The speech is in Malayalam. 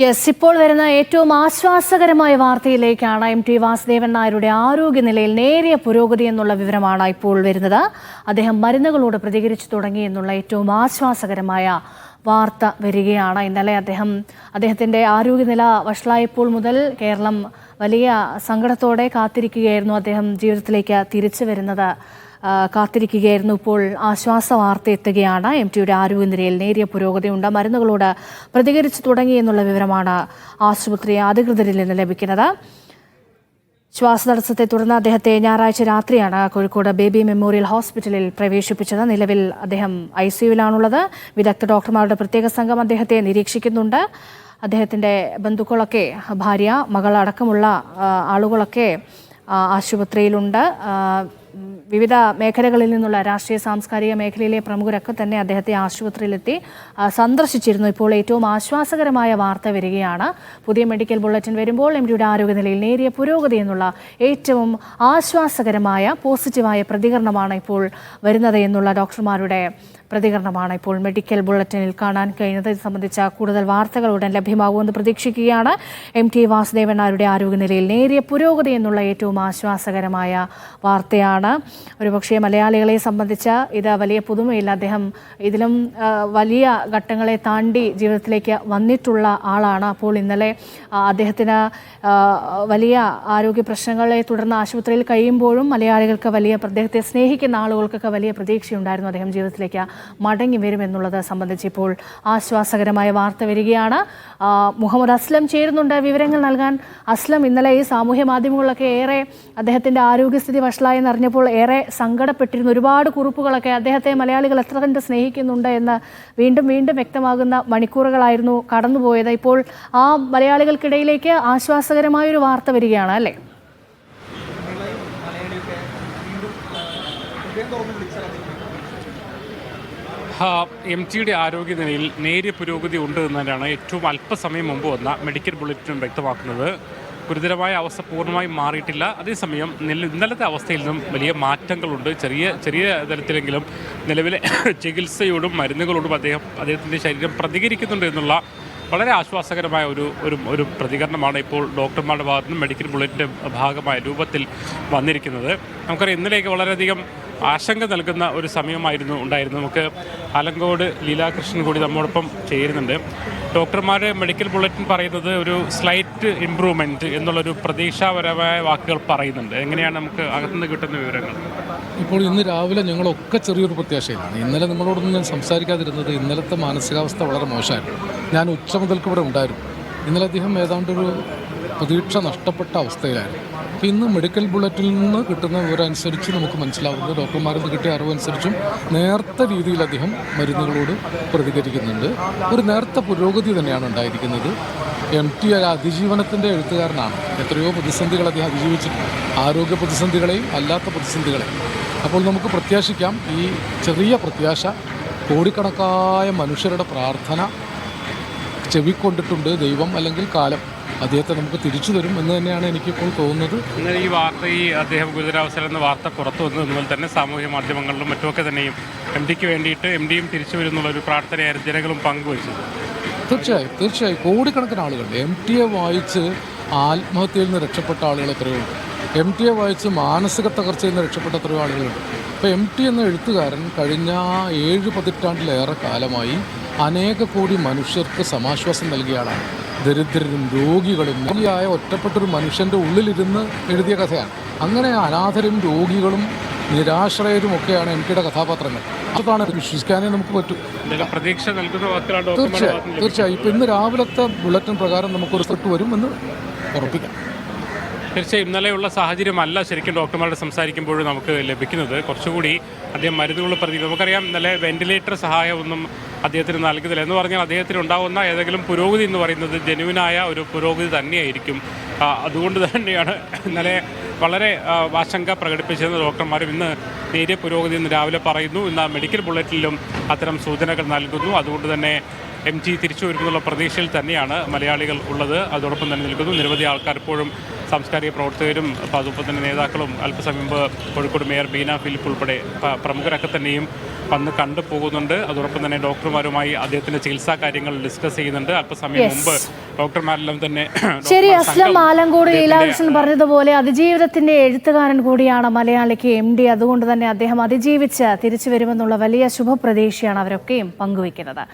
യെസ് ഇപ്പോൾ വരുന്ന ഏറ്റവും ആശ്വാസകരമായ വാർത്തയിലേക്കാണ് എം ടി വാസുദേവൻ നായരുടെ ആരോഗ്യനിലയിൽ നേരിയ പുരോഗതി എന്നുള്ള വിവരമാണ് ഇപ്പോൾ വരുന്നത്. അദ്ദേഹം മരുന്നുകളോട് പ്രതികരിച്ചു തുടങ്ങി എന്നുള്ള ഏറ്റവും ആശ്വാസകരമായ വാർത്ത വരികയാണ്. ഇന്നലെ അദ്ദേഹം അദ്ദേഹത്തിന്റെ ആരോഗ്യനില വഷളായപ്പോൾ മുതൽ കേരളം വലിയ സങ്കടത്തോടെ കാത്തിരിക്കുകയായിരുന്നു അദ്ദേഹം ജീവിതത്തിലേക്ക് തിരിച്ചു വരുന്നത്. കാത്തിരിക്കുകയായിരുന്നു. ഇപ്പോൾ ആശ്വാസ വാർത്ത എത്തുകയാണ് എം ടിയുടെ ആരോഗ്യനിലയിൽ നേരിയ പുരോഗതിയുണ്ട്. മരുന്നുകളോട് പ്രതികരിച്ചു തുടങ്ങി എന്നുള്ള വിവരമാണ് ആശുപത്രി അധികൃതരിൽ നിന്ന് ലഭിക്കുന്നത്. ശ്വാസതടസ്സത്തെ തുടർന്ന് അദ്ദേഹത്തെ ഞായറാഴ്ച രാത്രിയാണ് കോഴിക്കോട് ബേബി മെമ്മോറിയൽ ഹോസ്പിറ്റലിൽ പ്രവേശിപ്പിച്ചത്. നിലവിൽ അദ്ദേഹം ഐ സിയുവിലാണുള്ളത് വിദഗ്ധ ഡോക്ടർമാരുടെ പ്രത്യേക സംഘം അദ്ദേഹത്തെ നിരീക്ഷിക്കുന്നുണ്ട്. അദ്ദേഹത്തിന്റെ ബന്ധുക്കളൊക്കെ ഭാര്യ മകൾ അടക്കമുള്ള ആളുകളൊക്കെ ആശുപത്രിയിലുണ്ട്. വിവിധ മേഖലകളിൽ നിന്നുള്ള രാഷ്ട്രീയ സാംസ്കാരിക മേഖലയിലെ പ്രമുഖരൊക്കെ തന്നെ അദ്ദേഹത്തെ ആശുപത്രിയിലെത്തി സന്ദർശിച്ചിരുന്നു. ഇപ്പോൾ ഏറ്റവും ആശ്വാസകരമായ വാർത്ത വരികയാണ്. പുതിയ മെഡിക്കൽ ബുള്ളറ്റിൻ വരുമ്പോൾ എം ഡിയുടെ ആരോഗ്യനിലയിൽ നേരിയ പുരോഗതി എന്നുള്ള ഏറ്റവും ആശ്വാസകരമായ പോസിറ്റീവായ പ്രതികരണമാണ് ഇപ്പോൾ വരുന്നത് എന്നുള്ള ഡോക്ടർമാരുടെ പ്രതികരണമാണ് ഇപ്പോൾ മെഡിക്കൽ ബുള്ളറ്റിനിൽ കാണാൻ കഴിയുന്നത് ഇത് സംബന്ധിച്ച കൂടുതൽ വാർത്തകൾ ഉടൻ ലഭ്യമാകുമെന്ന് പ്രതീക്ഷിക്കുകയാണ് എം ടി വാസുദേവൻ ആരോഗ്യനിലയിൽ നേരിയ പുരോഗതി എന്നുള്ള ഏറ്റവും ആശ്വാസകരമായ വാർത്തയാണ്. ഒരുപക്ഷെ മലയാളികളെ സംബന്ധിച്ച് ഇത് വലിയ പുതുമയില്ല. അദ്ദേഹം ഇതിലും വലിയ ഘട്ടങ്ങളെ താണ്ടി ജീവിതത്തിലേക്ക് വന്നിട്ടുള്ള ആളാണ്. അപ്പോൾ ഇന്നലെ അദ്ദേഹത്തിന് വലിയ ആരോഗ്യ പ്രശ്നങ്ങളെ തുടർന്ന് ആശുപത്രിയിൽ കഴിയുമ്പോഴും മലയാളികൾക്ക് വലിയ അദ്ദേഹത്തെ സ്നേഹിക്കുന്ന ആളുകൾക്കൊക്കെ വലിയ പ്രതീക്ഷയുണ്ടായിരുന്നു അദ്ദേഹം ജീവിതത്തിലേക്ക് മടങ്ങി വരുമെന്നുള്ളത് സംബന്ധിച്ച് ഇപ്പോൾ ആശ്വാസകരമായ വാർത്ത വരികയാണ്. മുഹമ്മദ് അസ്ലം ചേരുന്നുണ്ട്. വിവരങ്ങൾ നൽകാൻ അസ്ലം ഇന്നലെ ഈ സാമൂഹ്യ മാധ്യമങ്ങളിലൊക്കെ ഏറെ അദ്ദേഹത്തിന്റെ ആരോഗ്യസ്ഥിതി വഷളായെന്ന് അറിഞ്ഞപ്പോൾ ഏറെ സങ്കടപ്പെട്ടിരുന്നു ഒരുപാട് കുറിപ്പുകളൊക്കെ അദ്ദേഹത്തെ മലയാളികൾ എത്ര കണ്ട് സ്നേഹിക്കുന്നുണ്ട് എന്ന് വീണ്ടും വീണ്ടും വ്യക്തമാകുന്ന മണിക്കൂറുകളായിരുന്നു കടന്നുപോയത്. ഇപ്പോൾ ആ മലയാളികൾക്കിടയിലേക്ക് ആശ്വാസകരമായ ഒരു വാർത്ത വരികയാണ് അല്ലേ? എം ജിയുടെ ആരോഗ്യനിലയിൽ നേരിയ പുരോഗതി ഉണ്ട് എന്നതാണ് ഏറ്റവും അല്പസമയം മുമ്പ് വന്ന മെഡിക്കൽ ബുള്ളറ്റിനും വ്യക്തമാക്കുന്നത്. ഗുരുതരമായ അവസ്ഥ പൂർണമായും മാറിയിട്ടില്ല. അതേസമയം നില ഇന്നലത്തെ അവസ്ഥയിൽ നിന്നും വലിയ മാറ്റങ്ങളുണ്ട്. ചെറിയ ചെറിയ തരത്തിലെങ്കിലും നിലവിലെ ചികിത്സയോടും മരുന്നുകളോടും അദ്ദേഹം അദ്ദേഹത്തിന്റെ ശരീരം പ്രതികരിക്കുന്നുണ്ട് എന്നുള്ള വളരെ ആശ്വാസകരമായ ഒരു ഒരു ഒരു പ്രതികരണമാണ് ഇപ്പോൾ ഡോക്ടർമാരുടെ ഭാഗത്തു നിന്നും മെഡിക്കൽ ബുള്ളറ്റിന്റെ ഭാഗമായ രൂപത്തിൽ വന്നിരിക്കുന്നത്. നമുക്കറിയാം ഇന്നലെയൊക്കെ വളരെയധികം ആശങ്ക നൽകുന്ന ഒരു സമയമായിരുന്നു ഉണ്ടായിരുന്നത്. നമുക്ക് ആലങ്കോട് ലീലാകൃഷ്ണൻ കൂടി നമ്മോടൊപ്പം ചേരുന്നുണ്ട്. ഡോക്ടർമാർ മെഡിക്കൽ ബുള്ളറ്റിൻ പറയുന്നത് ഒരു സ്ലൈറ്റ് ഇമ്പ്രൂവ്മെന്റ് എന്നുള്ളൊരു പ്രതീക്ഷാപരമായ വാക്കുകൾ പറയുന്നുണ്ട്. എങ്ങനെയാണ് നമുക്ക് അകത്തുനിന്ന് കിട്ടുന്ന വിവരങ്ങൾ? ഇപ്പോൾ ഇന്ന് രാവിലെ ഞങ്ങളൊക്കെ ചെറിയൊരു പ്രത്യാശയിലാണ്. ഇന്നലെ നമ്മളോടൊന്നും ഞാൻ സംസാരിക്കാതിരുന്നത് ഇന്നലത്തെ മാനസികാവസ്ഥ വളരെ മോശമായിരുന്നു. ഞാൻ ഉച്ച മുതൽക്ക് ഇവിടെ ഉണ്ടായിരുന്നു. ഇന്നലെ അദ്ദേഹം ഏതാണ്ടൊരു പ്രതീക്ഷ നഷ്ടപ്പെട്ട അവസ്ഥയിലായിരുന്നു. അപ്പോൾ ഇന്ന് മെഡിക്കൽ ബുള്ളറ്റിൽ നിന്ന് കിട്ടുന്ന വിവരമനുസരിച്ച് നമുക്ക് മനസ്സിലാവുന്നത് ഡോക്ടർമാരിൽ നിന്ന് കിട്ടിയ അറിവനുസരിച്ചും നേർത്ത രീതിയിൽ അദ്ദേഹം മരുന്നുകളോട് പ്രതികരിക്കുന്നുണ്ട്. ഒരു നേർത്ത പുരോഗതി തന്നെയാണ് ഉണ്ടായിരിക്കുന്നത്. എം ടി ഒരു അതിജീവനത്തിന്റെ എഴുത്തുകാരനാണ്. എത്രയോ പ്രതിസന്ധികൾ അദ്ദേഹം അതിജീവിച്ചിട്ടുണ്ട്. ആരോഗ്യ പ്രതിസന്ധികളെയും അല്ലാത്ത പ്രതിസന്ധികളെയും. അപ്പോൾ നമുക്ക് പ്രത്യാശിക്കാം ഈ ചെറിയ പ്രത്യാശ കോടിക്കണക്കായ മനുഷ്യരുടെ പ്രാർത്ഥന ചെവിക്കൊണ്ടിട്ടുണ്ട് ദൈവം അല്ലെങ്കിൽ കാലം. അദ്ദേഹത്തെ നമുക്ക് തിരിച്ചു തരും എന്ന് തന്നെയാണ് എനിക്കിപ്പോൾ തോന്നുന്നത്. ഇന്നലെ ഈ വാർത്ത ഈ അദ്ദേഹം ഗുരുതരാവസ്ഥയിൽ എന്ന വാർത്ത പുറത്തു വന്നതുപോലെ തന്നെ സാമൂഹ്യ മാധ്യമങ്ങളിലും മറ്റുമൊക്കെ തന്നെയും എം ഡിക്ക് വേണ്ടിയിട്ട് എം ഡിയും തിരിച്ചു വരുന്നുള്ള ഒരു പ്രാർത്ഥനയായിരുന്നു ജനങ്ങളും പങ്കുവച്ചത്. തീർച്ചയായും തീർച്ചയായും. കോടിക്കണക്കിന് ആളുകൾ എം ടി എ വായിച്ച് ആത്മഹത്യയിൽ നിന്ന് രക്ഷപ്പെട്ട ആളുകൾ എത്രയോ ഉണ്ട്. എം ടി എ വായിച്ച് മാനസിക തകർച്ചയിൽ നിന്ന് രക്ഷപ്പെട്ട എത്രയോ ആളുകളുണ്ട്. അപ്പോൾ എം ടി എന്ന എഴുത്തുകാരൻ കഴിഞ്ഞ ഏഴ് പതിറ്റാണ്ടിലേറെ കാലമായി അനേക കോടി മനുഷ്യർക്ക് സമാശ്വാസം നൽകിയ ആളാണ്. ദരിദ്രരും രോഗികളും രോഗിയായ ഒറ്റപ്പെട്ടൊരു മനുഷ്യന്റെ ഉള്ളിലിരുന്ന് എഴുതിയ കഥയാണ്. അങ്ങനെ അനാഥരും രോഗികളും നിരാശ്രയരും ഒക്കെയാണ് എം കെയുടെ കഥാപാത്രങ്ങൾ. അതാണ് വിശ്വസിക്കാനേ നമുക്ക് പറ്റൂ. പ്രതീക്ഷ നൽകുന്ന തീർച്ചയായും തീർച്ചയായും. ഇപ്പം ഇന്ന് രാവിലത്തെ ബുള്ളറ്റിൻ പ്രകാരം നമുക്കൊരു റിസൾട്ട് വരും എന്ന് ഉറപ്പിക്കാം. തീർച്ചയായും ഇന്നലെയുള്ള സാഹചര്യമല്ല ശരിക്കും ഡോക്ടർമാരോട് സംസാരിക്കുമ്പോൾ നമുക്ക് ലഭിക്കുന്നത്. കുറച്ചുകൂടി അദ്ദേഹം മരുന്നുകൾ പ്രതി നമുക്കറിയാം ഇന്നലെ വെന്റിലേറ്റർ സഹായമൊന്നും അദ്ദേഹത്തിന് നൽകുന്നില്ല. എന്ന് പറഞ്ഞാൽ അദ്ദേഹത്തിന് ഉണ്ടാകുന്ന ഏതെങ്കിലും പുരോഗതി എന്ന് പറയുന്നത് ജനുവിനായ ഒരു പുരോഗതി തന്നെയായിരിക്കും. അതുകൊണ്ട് തന്നെയാണ് ഇന്നലെ വളരെ ആശങ്ക പ്രകടിപ്പിച്ചിരുന്ന ഡോക്ടർമാരും ഇന്ന് നേരിയ പുരോഗതി എന്ന് രാവിലെ പറയുന്നു. ഇന്ന് മെഡിക്കൽ ബുള്ളറ്റിലും അത്തരം സൂചനകൾ നൽകുന്നു. അതുകൊണ്ട് തന്നെ എം ജി തിരിച്ചു വരുമെന്നുള്ള പ്രതീക്ഷയിൽ തന്നെയാണ് മലയാളികൾ ഉള്ളത്. അതോടൊപ്പം തന്നെ നിൽക്കുന്നു. നിരവധി ആൾക്കാർ ഇപ്പോഴും സാംസ്കാരിക പ്രവർത്തകരും തന്നെ നേതാക്കളും അല്പസമയം മുമ്പ് കോഴിക്കോട് മേയർ ബീന ഫിലിപ്പ് ഉൾപ്പെടെ പ്രമുഖരൊക്കെ തന്നെയും വന്ന് കണ്ടു പോകുന്നുണ്ട്. അതോടൊപ്പം തന്നെ ഡോക്ടർമാരുമായി അദ്ദേഹത്തിന്റെ ചികിത്സാ കാര്യങ്ങൾ ഡിസ്കസ് ചെയ്യുന്നുണ്ട്. അല്പസമയം. മുമ്പ് ഡോക്ടർമാരെല്ലാം തന്നെ ശരി അസ്ലം ആലങ്കോട് ലീലാകൃഷ്ണൻ പറഞ്ഞതുപോലെ അതിജീവിതത്തിന്റെ എഴുത്തുകാരൻ കൂടിയാണ് മലയാളിക്ക് എം ഡി. അതുകൊണ്ട് തന്നെ അദ്ദേഹം അതിജീവിച്ച് തിരിച്ചു വരുമെന്നുള്ള വലിയ ശുഭപ്രതീക്ഷയാണ് അവരൊക്കെയും പങ്കുവയ്ക്കുന്നത്.